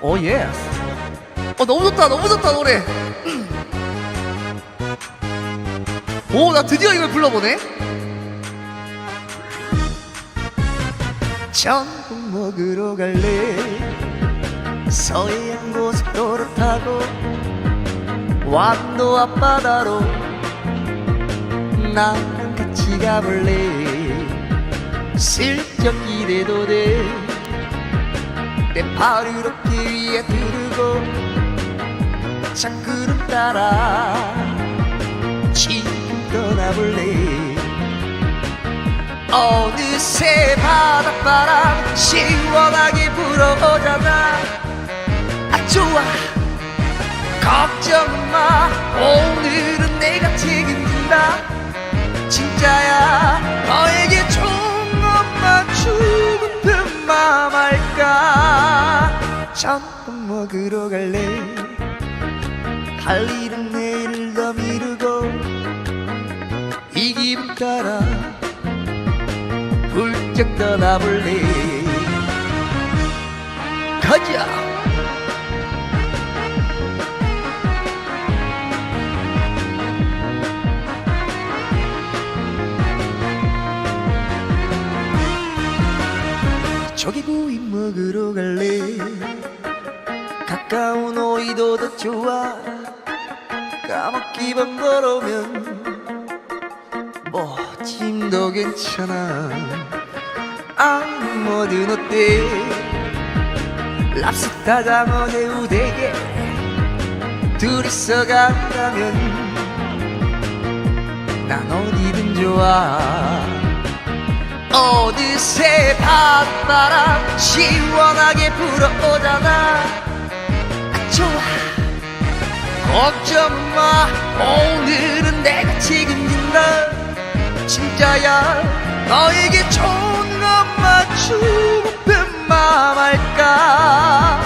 오 예스 어 너무 좋다 너무 좋다 노래. 오 나 드디어 이걸 불러보네. 전국 먹으러 갈래? 서해안 고속도로 타고 완도 앞바다로 나랑 같이 가볼래? 슬쩍 기대도 돼 내 팔을 어깨 위에 두르고 창구름 따라 지금 떠나볼래? 어느새 바닷바람 시원하게 불어오잖아. 아 좋아. 걱정 마. 오늘은 내가 책임진다. 진짜야. 너에게 조금만 죽은 맘 할까 잠깐 먹으러 갈래? 할 일은 내일 더 미루고 이 기분 따라 훌쩍 떠나볼래? 가자! 저기 구이 먹으러 갈래 가까운 오이도도 좋아. 까먹기만 걸으면 뭐 짐도 괜찮아. 아 뭐든 어때? 랍스타 장어 새우 대게 둘이서 간다면 난 어디든 좋아. 어느새 바닷바람 시원하게 불어오잖아 아, 걱정 마 오늘은 내가 책임진다 진짜야 너에게 좋은 것만 주고픈 맘 할까?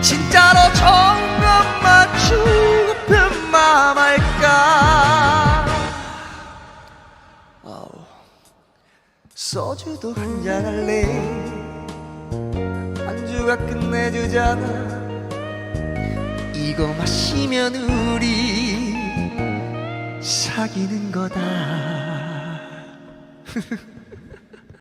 진짜로 좋은 것만 주고픈 맘 할까. 소주도 한잔 할래? 안주가 끝내주잖아 이거 마시면 우리 사귀는 거다